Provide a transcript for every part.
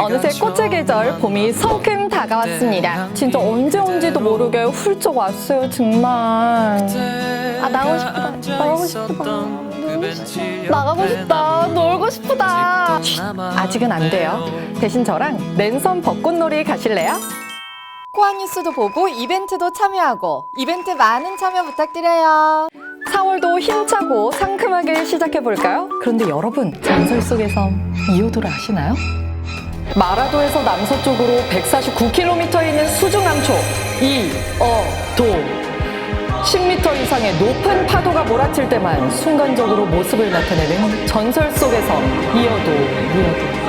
어느새 꽃의 계절 봄이 성큼 다가왔습니다. 진짜 언제 온지도 모르게 훌쩍 왔어요, 정말. 아 나가고 싶다. 나가고 싶다. 놀고 싶다. 나가고 싶다. 놀고 싶다. 쉿, 아직은 안 돼요. 대신 저랑 랜선 벚꽃놀이 가실래요? 코안 뉴스도 보고 이벤트도 참여하고 이벤트 많은 참여 부탁드려요. 4월도 힘차고 상큼하게 시작해 볼까요? 그런데 여러분 전설 속에서 이호도를 아시나요? 마라도에서 남서쪽으로 149km에 있는 수중암초 이어도 10m 이상의 높은 파도가 몰아칠 때만 순간적으로 모습을 나타내는 전설 속에서 이어도 이어도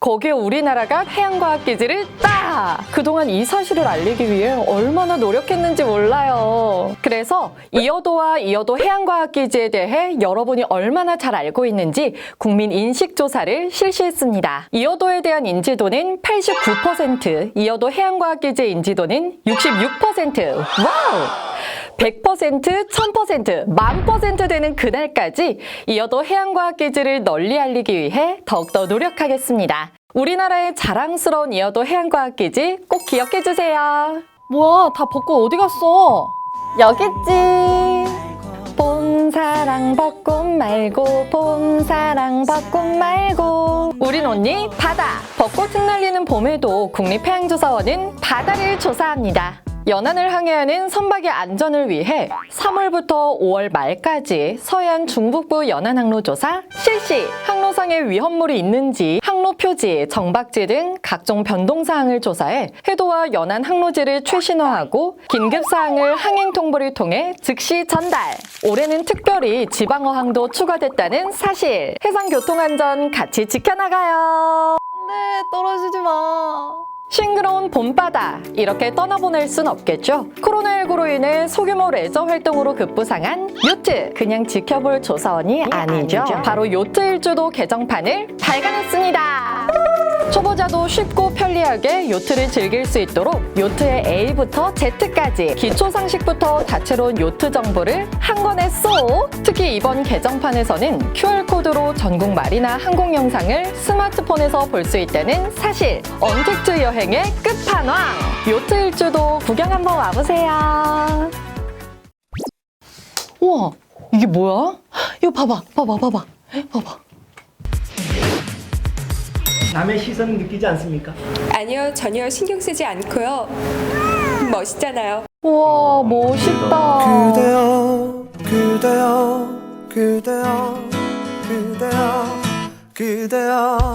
거기에 우리나라가 해양과학기지를 딱! 그동안 이 사실을 알리기 위해 얼마나 노력했는지 몰라요. 그래서 이어도와 이어도 해양과학기지에 대해 여러분이 얼마나 잘 알고 있는지 국민 인식조사를 실시했습니다. 이어도에 대한 인지도는 89%, 이어도 해양과학기지의 인지도는 66%. 와우! 100%, 1000%, 만퍼센트 되는 그날까지 이어도 해양과학기지를 널리 알리기 위해 더욱더 노력하겠습니다. 우리나라의 자랑스러운 이어도 해양과학기지 꼭 기억해주세요. 뭐야, 다 벚꽃 어디 갔어? 여기 있지. 봄사랑 벚꽃 말고 봄사랑 벚꽃 말고 우린 언니 바다 벚꽃 흩날리는 봄에도 국립해양조사원은 바다를 조사합니다. 연안을 항해하는 선박의 안전을 위해 3월부터 5월 말까지 서해안 중북부 연안 항로 조사 실시 항로상에 위험물이 있는지 항로 표지, 정박지 등 각종 변동 사항을 조사해 해도와 연안 항로지를 최신화하고 긴급 사항을 항행 통보를 통해 즉시 전달. 올해는 특별히 지방어항도 추가됐다는 사실. 해상 교통 안전 같이 지켜나가요. 네, 떨어지지 마. 싱그러운 봄바다 이렇게 떠나보낼 순 없겠죠? 코로나19로 인해 소규모 레저 활동으로 급부상한 요트 그냥 지켜볼 조사원이 아니죠. 바로 요트 일주도 개정판을 발간했습니다 초보자도 쉽고 편리하게 요트를 즐길 수 있도록 요트의 A부터 Z까지 기초 상식부터 다채로운 요트 정보를 한 권에 쏙! 특히 이번 개정판에서는 QR코드로 전국 말이나 항공 영상을 스마트폰에서 볼 수 있다는 사실! 언택트 여행의 끝판왕! 요트 일주도 구경 한번 와보세요. 우와, 이게 뭐야? 이거 봐봐, 봐봐, 봐봐, 봐봐. 남의 시선 느끼지 않습니까? 아니요, 전혀 신경 쓰지 않고요. 멋있잖아요. 우와, 멋있다. 그대여 그대여 그대여 그대여 그대여